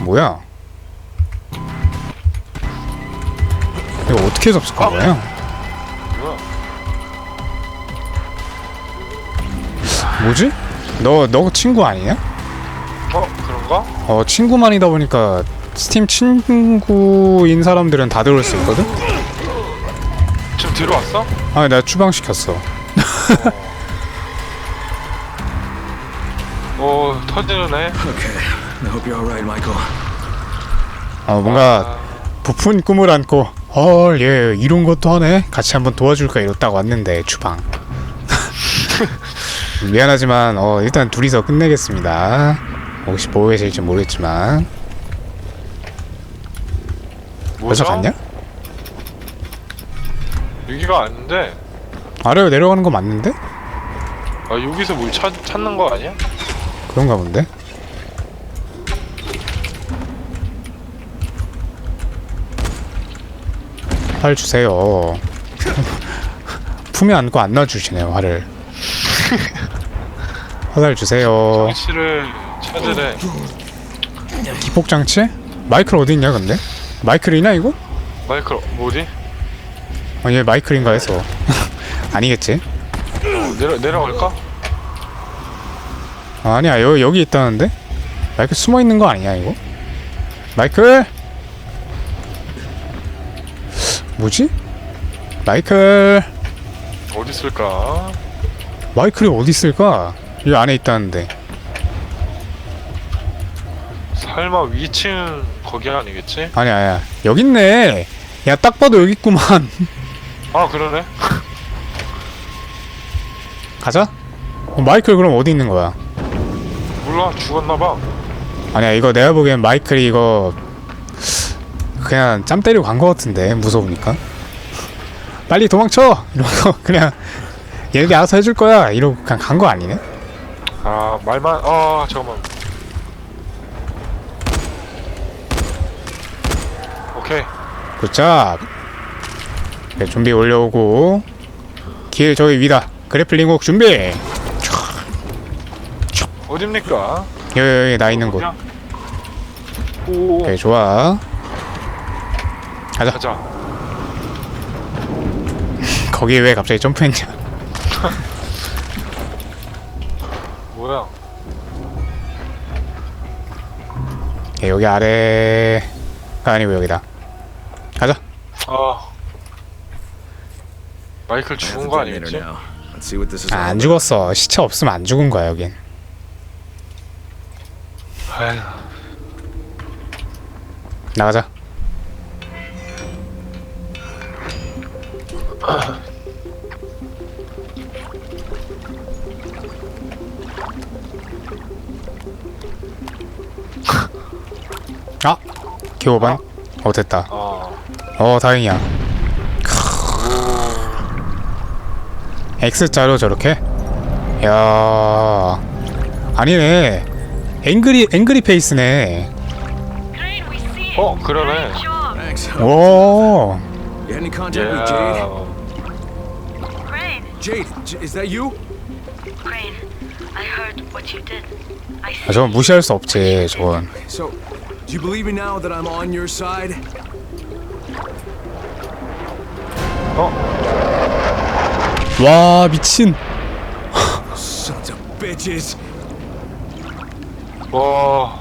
뭐야? 이거 어떻게 접속한 거야? 뭐야? 뭐지? 너, 너 친구 아니냐? 어 그런가? 어, 친구만이다 보니까 스팀 친구인 사람들은 다 들어올 수 있거든? 지금 들어왔어? 아, 내가 추방시켰어. 오 터지는 애. Michael. 어, 뭔가 부푼 꿈을 안고 헐, 얘 이런 것도 하네? 같이 한번 도와줄까 이랬다가 왔는데 추방. 미안하지만 어, 일단 둘이서 끝내겠습니다. 혹시 보호해질지 모르겠지만 벌써 뭐죠? 갔냐? 여기가 아닌데. 아래로 내려가는 거 맞는데? 아 여기서 뭘 찾, 찾는 거 아니야? 그런가 본데? 활 주세요. 품에 안고 안 놔주시네요 활을. 화살 주세요. 장치를 찾으래. 기폭 장치? 마이클 어디 있냐 근데? 마이클이냐 이거? 마이클 뭐지? 아니 마이클인가 해서 아니겠지? 내려 내려갈까? 아, 아니야 여, 여기 있다는데? 마이클 숨어 있는 거 아니야 이거? 마이클? 뭐지? 마이클 어디 있을까? 마이클이 어디 있을까? 이 안에 있다는데 설마 위층 거기 아니겠지? 아니야 아니야 여기 있네 야 딱 봐도 여기 있구만 아 그러네. 가자 어, 마이클 그럼 어디 있는 거야? 몰라 죽었나봐. 아니야 이거 내가 보기엔 마이클이 이거 그냥 짬 때리고 간거 같은데 무서우니까 빨리 도망쳐 이러고 그냥 얘네들이 알아서 해줄 거야 이러고 그냥 간 거 아니네? 아 말만 아 잠깐만. 오케이. 굿잡 네, 준비 올려오고 길 저기 위다 그래플링 훅 준비 어딥니까? 여기 여기 나 있는 곳 오. 오케이 좋아 가자 가자. 거기 왜 갑자기 점프했냐 뭐야? 오케이, 여기 아래가 아니고 여기다 가자 아. 마이클 죽은 거 아니겠지? now. Let's see what this is 아, 안. 죽었어 시체 없으면 안 죽은 거야 여긴 아휴. 나가자 아! 기호반? 어 됐다 어. 어 다행이야 X자로 저렇게? 야 아니네 앵그리 앵그리 페이스네 어. 그러네. 오 any contact 야. with Jade? Crane, Jade, is that you? Crane, I heard what you did. I 아, 저건 무시할 수 없지 저건 So, do you believe me now that I'm on your side? 와 미친 Sons of bitches. 와.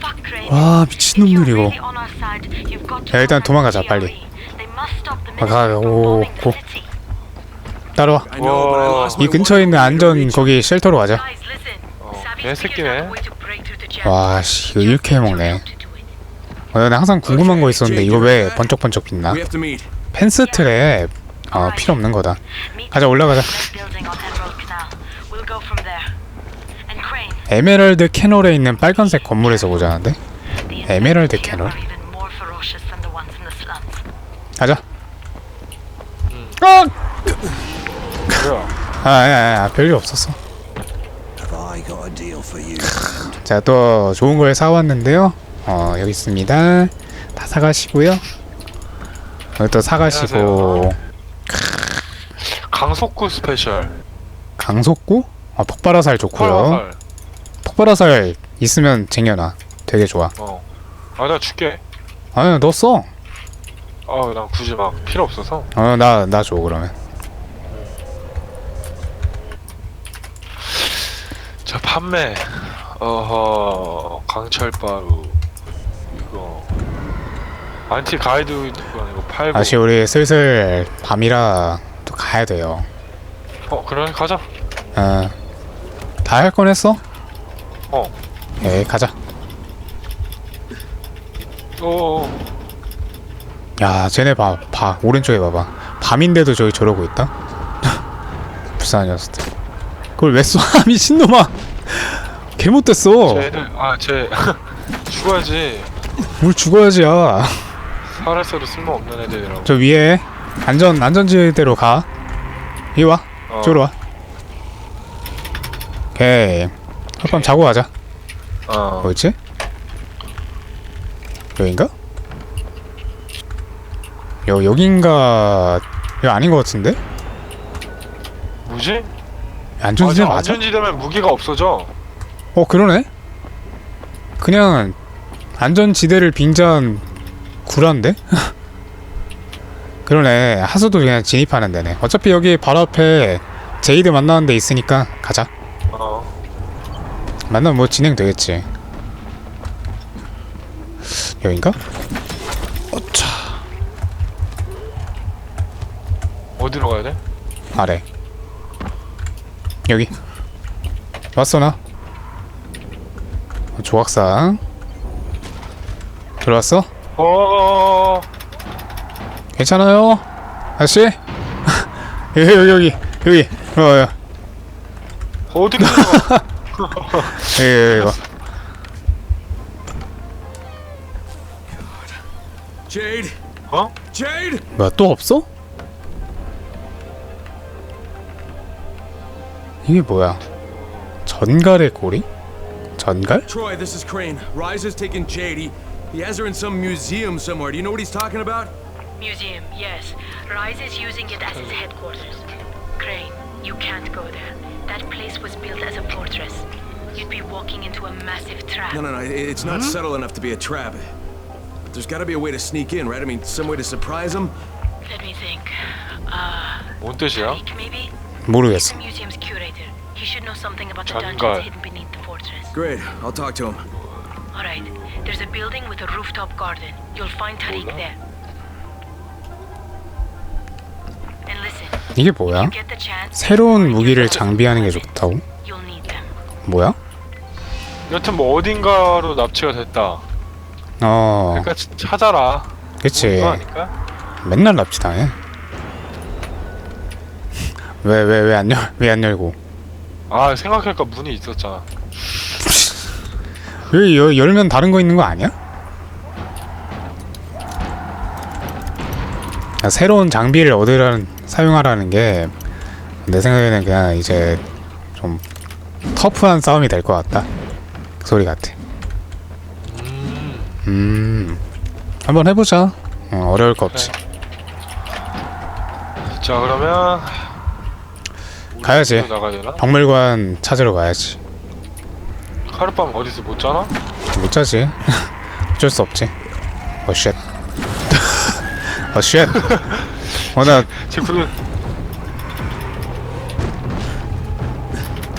Fuck, Crane. 와 미친놈들 you're 이거 really on our side, you've got to 야, 일단 도망가자, 빨리. GRE. They must stop the 아, 가, 오, 고. 따라와 my 이 근처에 있는 안전 거기 쉘터로 가자. 어, 개새끼네. jam. 와씨 이거 이렇게 해먹네. 어, 나 항상 궁금한 거 있었는데 이거 왜 번쩍번쩍 빛나. 펜스 트랩 어 필요 없는 거다 가자 올라가자 에메랄드 캐널에 있는 빨간색 건물에서 보자는데 are even more ferocious than the ones in the slums. 가자 아! 뭐야? 아, 아, 아, 별일 없었어. 자, 또 좋은 걸 사왔는데요. 어, 여기 있습니다. 다 사가시고요. 여기 또 사가시고. 강속구 스페셜. 강속구? 아, 폭발화살 좋고요. 콜화살. 폭발화살 있으면 쟁여놔. 되게 좋아. 어. 아, 나 줄게. 아니 너 써. 아, 난 굳이 막 필요 없어서. 어 나 나 줘 그러면. 자, 판매. 어허, 강철바루. 이거. 안티 가이드 이거 이거 팔고. 아시 우리 슬슬 밤이라 또 가야 돼요. 어, 그래, 가자. 어. 다 할 건 했어? 어. 예 가자. 어, 야 쟤네 봐, 봐 오른쪽에 봐봐. 밤인데도 저기 저러고 있다. 불쌍한 녀석들. 그걸 왜 쏴? 미친놈아. 개 못됐어. 쟤들, 아, 쟤. 죽어야지. 뭘 죽어야지 야. 살았어도 쓸모없는 애들이라고. 저 위에 안전 안전지대로 가. 이리 와. 어. 쪽으로 와. 오케이. 하룻밤 자고 가자. 어. 뭐였지? 여긴가? 여 여긴가? 여기 아닌 것 같은데? 뭐지? 안전지대 맞아? 안전지대면 무기가 없어져. 어 그러네. 그냥 안전지대를 빙자한 구라인데? 그러네. 하수도 그냥 진입하는 데네. 어차피 여기 바로 앞에 제이드 만나는 데 있으니까 가자. 어. 만나면 뭐 진행되겠지. 여긴가? 어차 어디로 가야 돼? 아래. 여기. 왔어 나. 조각상. 들어왔어? 어. 괜찮아요? 아저씨? 여기 여기 여기 여기 어, 어, 어디 가? 여기 여기 이거 Jade? 어? Jade? 뭐야 또 없어? 이게 뭐야 전갈의 꼬리? 전갈? Troy, this is Crane. Rise has taken Jade. He, he has her in some museum somewhere. Do you know what he's talking about? Museum, yes. Rise is using it as his headquarters. Crane, you can't go there. That place was built as a fortress. You'd be walking into a massive trap. No, no, no. i- It's not subtle enough to be a trap. But there's got to be a way to sneak in, right? I mean, some way to surprise him. Let me think. Uh, 뭔 뜻이야? Tariq, maybe? 모르겠어 The museum's curator. He should know something about the dungeons hidden beneath the fortress. Great. I'll talk to him. All right. There's a building with a rooftop garden. You'll find Tariq there. And listen, 이게 뭐야? get the chance. 새로운 무기를 장비하는 게 좋다고? You'll need them. 뭐야? 여튼 뭐 어딘가로 납치가 됐다. 어 그러니까 치- 찾아라. 그치? 맨날 납치당해 왜 왜 왜 안 열 왜 안 열고 아 생각해니까 문이 있었잖아. 여기 여, 열면 다른 거 있는 거 아니야? 아, 새로운 장비를 얻으라는 사용하라는 게 내 생각에는 그냥 이제 좀 터프한 싸움이 될 것 같다. 그 소리 같아. 음. 한번 해보자. 어, 어려울 거 없지. 자 그러면 가야지. 어디로 나가야 되나? 박물관 찾으러 가야지. 하룻밤 어디서 못 자나? 못 자지. 어쩔 수 없지. 어 쉣. 어 쉣. 어나 제프는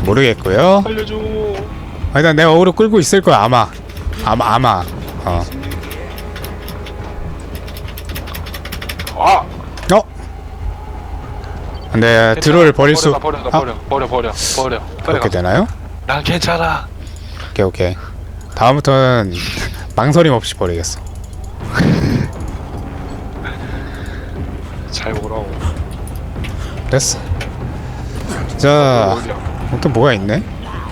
모르겠고요. 살려줘. 아, 일단 내가 어그로 끌고 있을 거야 아마. 아마 아마. 어 아 어? 근데 드로를 버릴 수 버려 버려 아, 버려 버려 버려 버려. 그렇게 가. 되나요? 난 괜찮아. 오케이 오케이 다음부터는 망설임 없이 버리겠어 잘 보라고. 됐어 자? 또 뭐가 있네?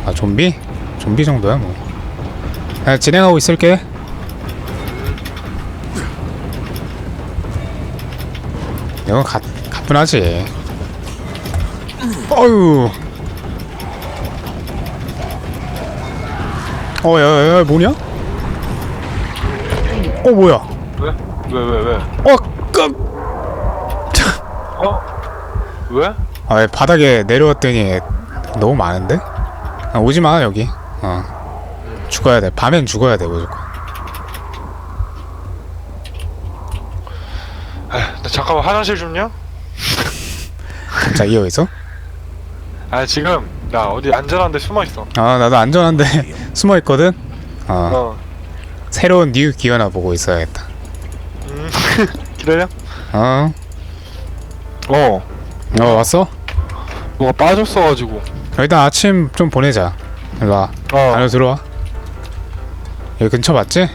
아 좀비? 좀비 정도야 뭐 야, 진행하고 있을게 이건 가, 가뿐하지 어유. 어, 야, 야, 야, 뭐냐? 어, 뭐야? 왜? 왜, 왜, 왜? 어, 깜. 어? 왜? 아, 바닥에 내려왔더니 너무 많은데? 아, 오지 마 여기. 어. 죽어야 돼. 밤엔 죽어야 돼 무조건. 아, 나 잠깐만 화장실 좀요. 갑자기 여기서? 아 지금 나 어디 안전한데 숨어 있어. 아 나도 안전한데 숨어 있거든. 어 어. 새로운 뉴 기어나 보고 있어야겠다. 음. 기다려. 어, 어. 어 왔어? 뭐가 빠졌어가지고. 일단 아침 좀 보내자. 일로 와. 어. 안으로 들어와. 여기 근처 맞지?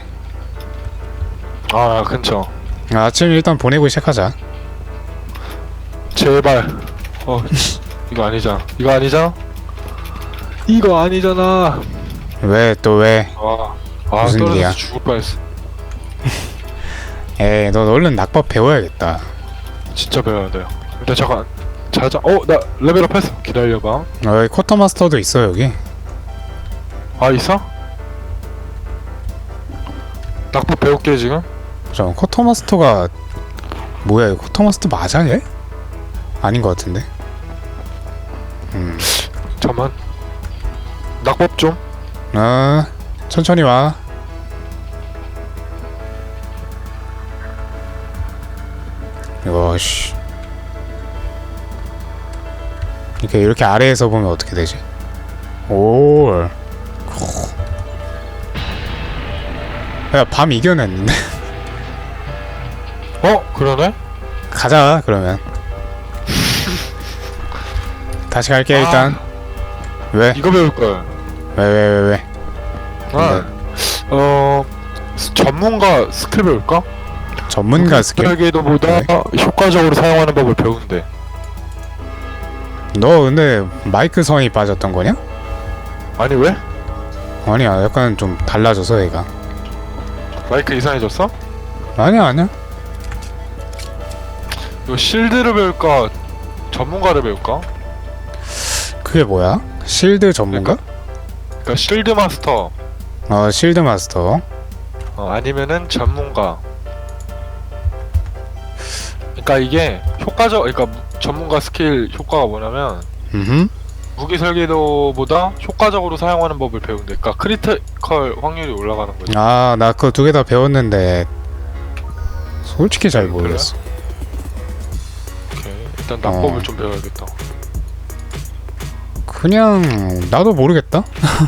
아 근처. 아, 아침 일단 보내고 시작하자. 제발. 어. 이거 아니잖아. 이거 아니잖아. 이거 아니잖아. 왜 또 왜? 아. 아 무슨 떨어져서 일이야? 죽을 뻔했어. 에이 너 얼른 낙법 배워야겠다. 진짜 배워야 돼요. 일단 잠깐. 자자. 어, 나 레벨업 했어. 기다려봐. 어, 여기 쿼터마스터도 있어 여기. 아 있어? 낙법 배울게 지금. 저 쿼터마스터가 뭐야 이거 쿼터마스터 맞아 얘? 아닌 것 같은데. 음, 잠만. 낙법 좀. 어 천천히 와. 이거 씨. 이렇게 이렇게 아래에서 보면 어떻게 되지? 오. 야 밤 이겨냈는데. 어 그러네. 가자 그러면 다시 갈게 아. 일단 왜? 이거 배울 걸. 왜왜 왜 왜? 아, 어 스- 전문가 스킬 배울까? 전문가 스킬? 스킬게이도보다 효과적으로 사용하는 법을 배운대. 너 근데 마이크 성이 빠졌던 거냐? 아니 왜? 아니야 약간 좀 달라져서 얘가 마이크 이상해졌어? 아니야 아니야 이거 실드를 배울까? 전문가를 배울까? 그게 뭐야? 실드 전문가? 그러니까 실드 마스터 어 실드 마스터 어, 아니면은 전문가. 그러니까 이게 효과적, 그러니까 무- 전문가 스킬 효과가 뭐냐면 음 무기 설계도보다 효과적으로 사용하는 법을 배운대. 그러니까 크리티컬 확률이 올라가는 거지. 아나 그거 두 개 다 배웠는데 솔직히 잘 그래? 모르겠어 오케이. 일단 낙법을 어. 좀 배워야겠다. 그냥 나도 모르겠다.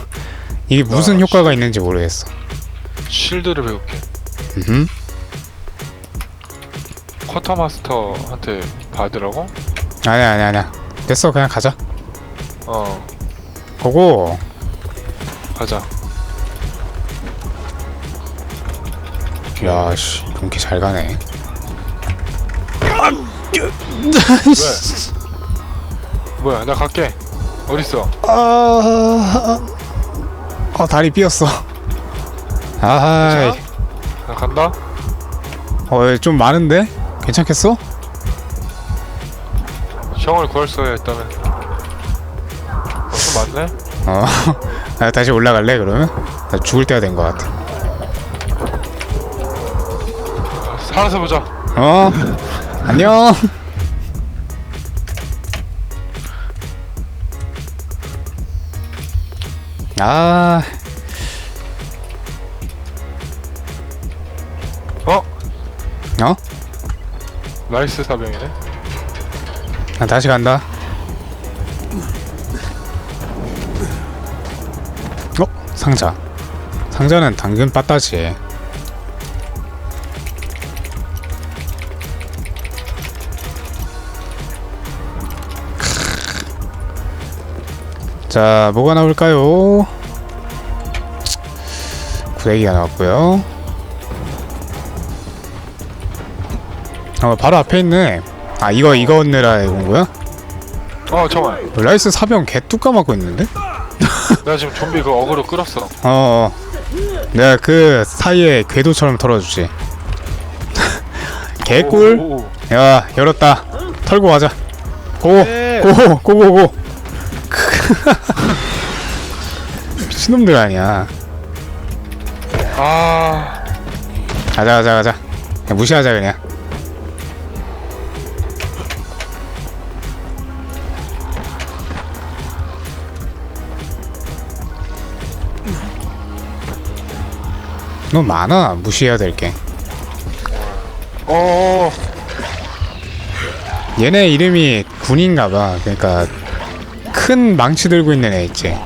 이게 무슨 아, 효과가 있는지 모르겠어. 실드를 배울게. 음 쿼터 마스터한테 받으라고? 아니야 아니야 아니야. 됐어 그냥 가자. 어, 보고 가자. 야씨. 이렇게 잘 가네. 뭐야, 나 갈게. 어딨어? 아, 어 다리 삐었어. 아이, 나 간다? 어 좀 많은데? 괜찮겠어? 형을 구할 수야 했다면. 어, 좀 많네? 어, 나 다시 올라갈래 그러면? 나 죽을 때가 된 것 같아. 살아서 보자. 어, 안녕. 아, 어? 어? 나이스 사병이네. 나 다시 간다. 어? 상자. 상자는 당근 빠따지. 자, 뭐가 나올까요? 구데기가 나왔고요. 어, 바로 앞에 있네. 아, 이거 이거 얻느라 이건 거야? 어, 잠깐만. 라이스 사병 개 뚜까 맞고 있는데? 나 지금 좀비 그 어그로 끌었어. 어, 어. 내가 그 사이에 궤도처럼 털어주지. 개꿀. 오, 오, 오. 야, 열었다. 털고 가자. 고, 네. 고, 고, 고, 고. 미친놈들 아니야. 아, 가자, 가자, 가자. 그냥 무시하자 그냥. 너무 많아. 무시해야 될 게. 어, 얘네 이름이 군인가봐. 그러니까 큰 망치 들고 있는 애 있지.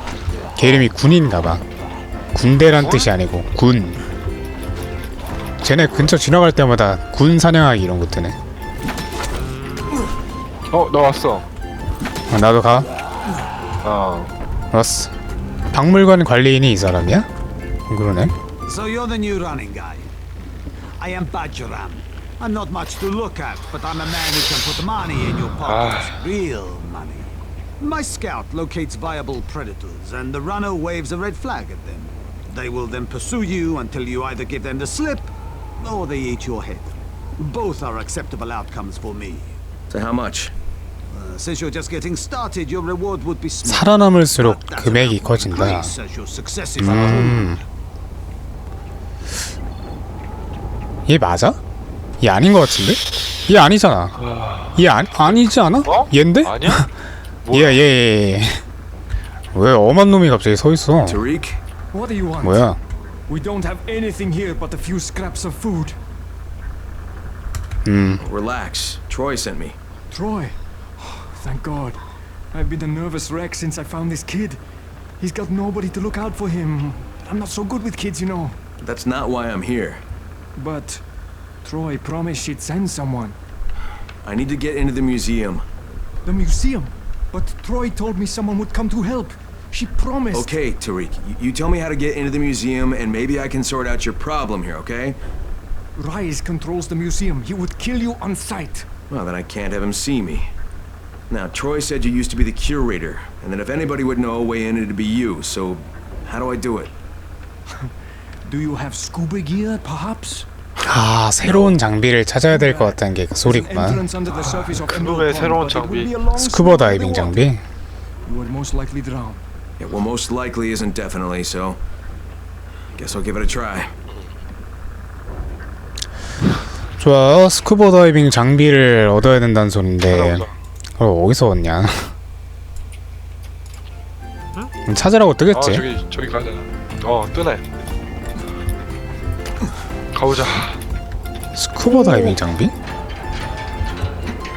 걔 이름이 군인가봐. 군대란 뜻이 아니고 군. 쟤네 근처 지나갈 때마다 군 사냥하기 이런 거 뜨네. 어, 나 왔어. 어, 나도 가. 어. 왔어. 박물관 관리인이 이 사람이야? 그러네. So you're the new running guy. I am Bajaram. I'm not much to look at, but I'm a man who can put money in your pockets. Real money. My scout locates viable predators, and the runner waves a red flag at them. They will then pursue you until you either give them the slip, or they eat your head. Both are acceptable outcomes for me. So how much? Uh, since you're just getting started, your reward would be small. 살아남을수록 But that 금액이 amount will 커진다. increase as your successes are 음. 얘 맞아? 얘 아닌 것 같은데? 얘 아니잖아. 얘 아니, 아니지 않아? 어? 얘인데? 아니야? 얘, 얘, 얘, 얘. 왜 엄한 놈이 갑자기 서 있어? Tariq? What do you want? 뭐야? We don't have anything here but a few scraps of food. 음, Relax. Troy sent me. Troy. Thank God. I've been a nervous wreck since I found this kid. He's got nobody to look out for him. I'm not so good with kids, you know. That's not why I'm here. But Troy promised she'd send someone. I need to get into the museum. The museum. But Troy told me someone would come to help. She promised. Okay, Tariq, you tell me how to get into the museum, and maybe I can sort out your problem here, okay? Rise controls the museum. He would kill you on sight. Well, then I can't have him see me. Now, Troy said you used to be the curator, and that if anybody would know a way in, it'd be you, so how do I do it? Do you have scuba gear, perhaps? 아 새로운 장비를 찾아야 될 것 같다는 게 그 소리구만. Emerald 새로운 장비. 스쿠버 다이빙. 장비. You would most likely drown. Yeah, well, most likely isn't definitely, so guess I'll give it a try. 좋아, 스쿠버 다이빙 장비를 얻어야 된다는 소린데 찾아보자. 그걸 어디서 얻냐? 음, 찾으라고 아, 뜨겠지. 저기, 저기 가야 되나? 어, 뜨네. 가보자. 스쿠버 다이빙 장비?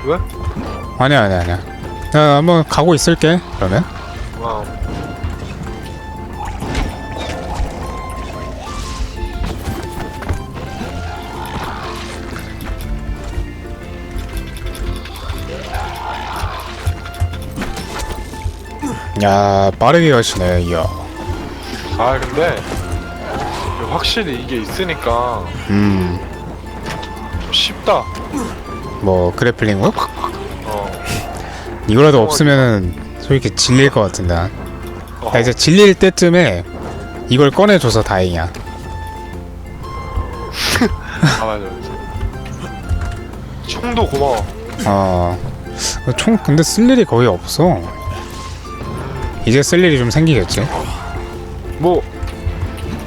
왜? 아니야, 아니야, 아니야. 나 한번 가고 있을게. 그러면. 어. 야, 빠르게 가시네. 이야. 아, 근데 확실히 이게 있으니까 음, 좀 쉽다. 뭐 그래플링 훅? 어. 이거라도 없으면은 솔직히 질릴 것 같은데. 난. 어. 나 이제 질릴 때쯤에 이걸 꺼내줘서 다행이야. 아, 맞아. 총도 고마워. 어, 총 근데 쓸 일이 거의 없어. 이제 쓸 일이 좀 생기겠지. 뭐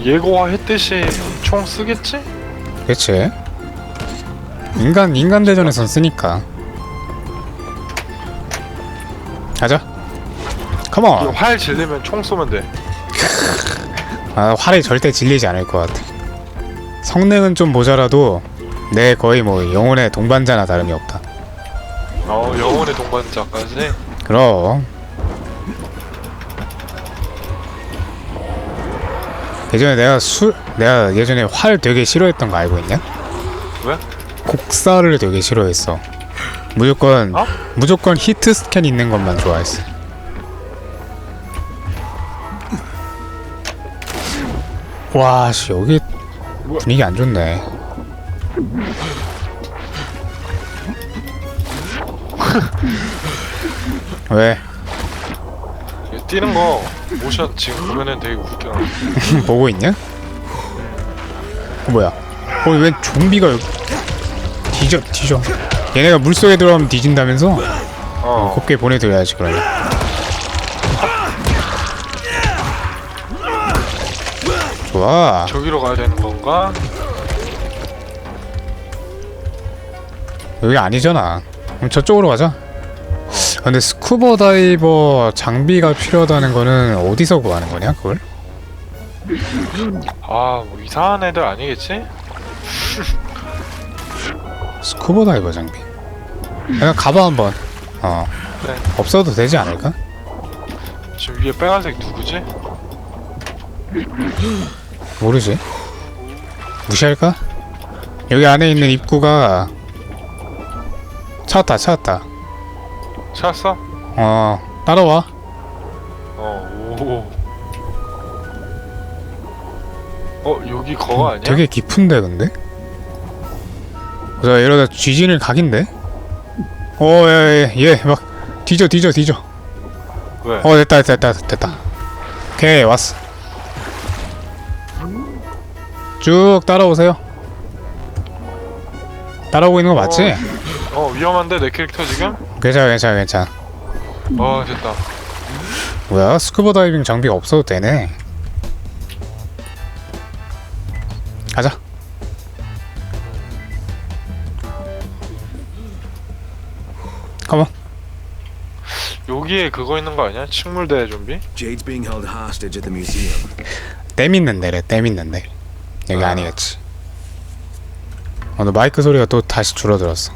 예고화 했듯이 총 쓰겠지? 그치? 인간 인간 대전에선 쓰니까. 가자. 컴온. 활 질리면 총 쏘면 돼. 아, 활이 절대 질리지 않을 것 같아. 성능은 좀 모자라도 내 거의 뭐 영혼의 동반자나 다름이 없다. 어, 영혼의 동반자까지. 그럼. 예전에 내가 술 내가 예전에 활 되게 싫어했던 거 알고 있냐? 왜? 곡사를 되게 싫어했어. 무조건 어? 무조건 히트 스캔 있는 것만 좋아했어. 와, 씨 여기? 분위기 안 좋네. 왜? 뛰는 거 모션 지금 보면은 되게 웃겨. 보고 있냐? 어, 뭐야? 어, 왜 좀비가 여기 뒤져 뒤져? 얘네가 물속에 들어가면 뒤진다면서? 어. 곱게 보내드려야지 그러면. 좋아. 저기로 가야 되는 건가? 여기 아니잖아. 그럼 저쪽으로 가자. 아, 근데 스쿠버 다이버 장비가 필요하다는 거는 어디서 구하는 거냐 그걸? 아, 뭐 이상한 애들 아니겠지? 스쿠버 다이버 장비. 그냥 가봐 한번 어 그래. 없어도 되지 않을까? 지금 위에 빨간색 누구지? 모르지 무시할까? 여기 안에 있는 입구가 찾았다 찾았다 찾았어? 어 따라와 어, 오. 어, 여기 거가 아니야? 되게 깊은데 근데? 저 이러다 쥐진을 각인데? 어예예막 뒤져 뒤져 뒤져 왜? 어 됐다 됐다 됐다 오케이 왔어 쭉 따라오세요 따라오고 있는 거 맞지? 어, 위험한데 내 캐릭터 지금? 괜찮아 괜찮아 괜찮아 어, 됐다. 뭐야 스쿠버 다이빙 장비가 없어도 되네 가자 컴온 여기에 그거 있는 거 아니야? 식물대 좀비? Jade's being held hostage at the museum. 댐 있는 데래 댐 있는 데 여기 아. 아. 니겠지 오늘 마이크 소리가 또 다시 줄어들었어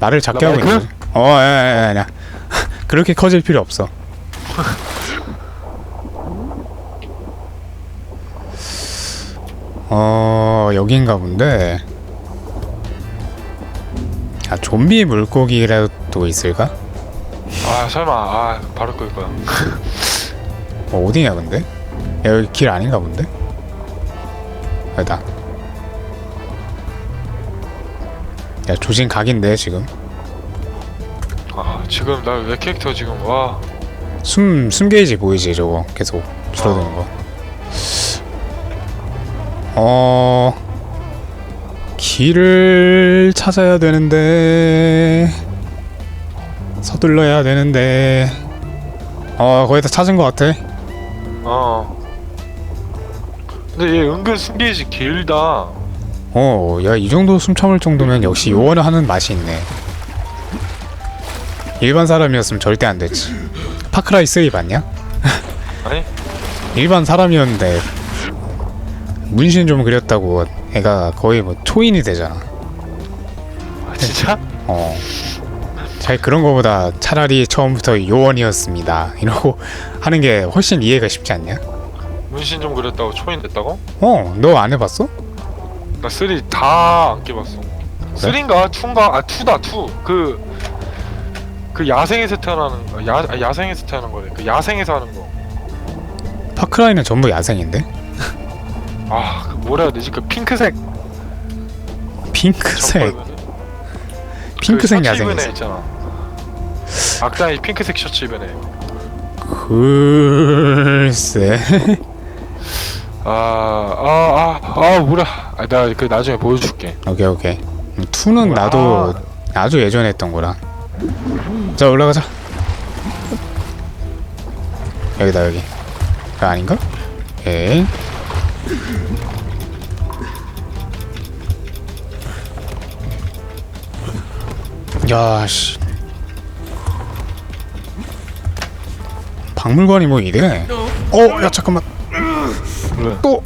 말을 작게 나 하고 마이크? 있는 거지 어 아니 아니 그렇게 커질 필요 없어 어 여긴가 본데 아 좀비 물고기라도 있을까? 아, 설마. 아, 바로 끌 거야. 어, 어디냐 근데? 야, 여기 길 아닌가 본데? 여기다 야 조진 각인데 지금 아, 지금 나내 캐릭터 지금 와. 숨, 숨 게이지 보이지 저거 계속 줄어드는 거 어... 길을 찾아야 되는데 서둘러야 되는데 어 거의 다 찾은 것 같아 어. 근데 얘 은근 숨기지 길다. 어, 야, 이 정도 숨 참을 정도면 역시 요원을 하는 맛이 있네. 일반 사람이었으면 절대 안 됐지. 파크라이 3 봤냐? 아니? 일반 사람이었는데 문신 좀 그렸다고 애가 거의 뭐 초인이 되잖아. 아, 진짜? 어. 잘 그런 거보다 차라리 처음부터 요원이었습니다. 이러고 하는 게 훨씬 이해가 쉽지 않냐? 문신 좀 그렸다고 초인 됐다고? 어, 너 안 해봤어? 나 쓰리 다 안 깨봤어. 쓰리인가? 투인가? 아 투다 투. 그. 그 야생에서 태어나는 거. 야 아, 야생에서 태어난 거래. 그 야생에서 하는 거. 파크라이는 전부 야생인데? 아, 그 뭐라 해야 되지? 그 핑크색. 핑크색, 핑크색 그 셔츠 입은 애 야생이지. 있잖아. 악당이 핑크색 셔츠 입은 애. 글쎄. 아, 아, 아, 아, 뭐라. 아, 나그 나중에 보여줄게. 오케이 오케이. 음, 투는. 나도 아주 예전에 했던 거라. 자 올라가자. 여기다 여기. 그 아닌가? 오케이. 야씨. 박물관이 뭐 이래? 어 야 잠깐만. 왜? 또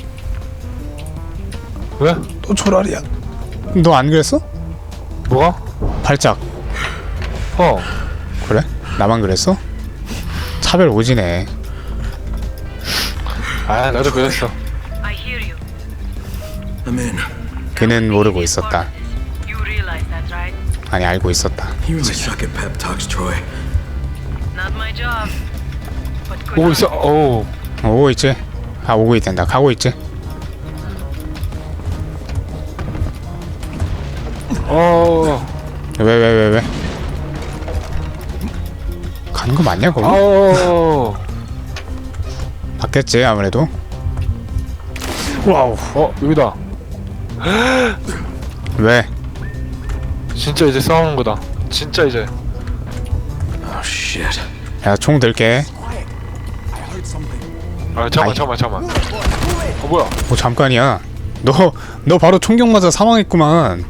왜? 또 조랄이야 너 안 그랬어? 뭐가? 발작 어. 그래? 나만 그랬어? 차별 오지네 아, 나도 그랬어. I hear you. I'm in. 그는 모르고 있었다 You realize that, right? 아니 알고 있었다 You really suck at pep talks, Troy. Not my job. But good 오고. 있어. 오. 오고 있지? 아 오고 있단다 가고 있지? 어. 왜 왜 왜 왜? 가는 거 맞냐 거기? 아오. 봤겠지 아무래도 와우 어, 여기다. 왜? 진짜 이제 싸우는 거다. 진짜 이제. Oh. 야총 들게 아, 잠깐만, 아이. 잠깐만, 잠깐만. 어, 뭐야? 뭐 잠깐이야 너 너 바로 총격 맞아 사망했구만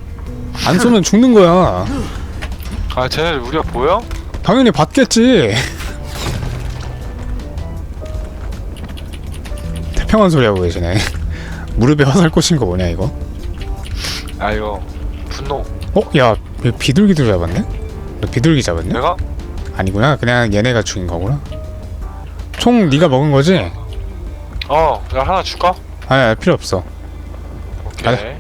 안 쏘면 죽는 거야 아, 쟤네 우리가 보여? 당연히 받겠지 태평한 소리 하고 계시네 무릎에 화살 꽂힌 거 뭐냐 이거? 아, 이거 분노. 어? 야 이거 비둘기도 잡았네? 너 비둘기 잡았냐? 내가 아니구나 그냥 얘네가 죽인 거구나 총 네가 먹은 거지? 어 내가 하나 줄까? 아니 필요 없어 오케이.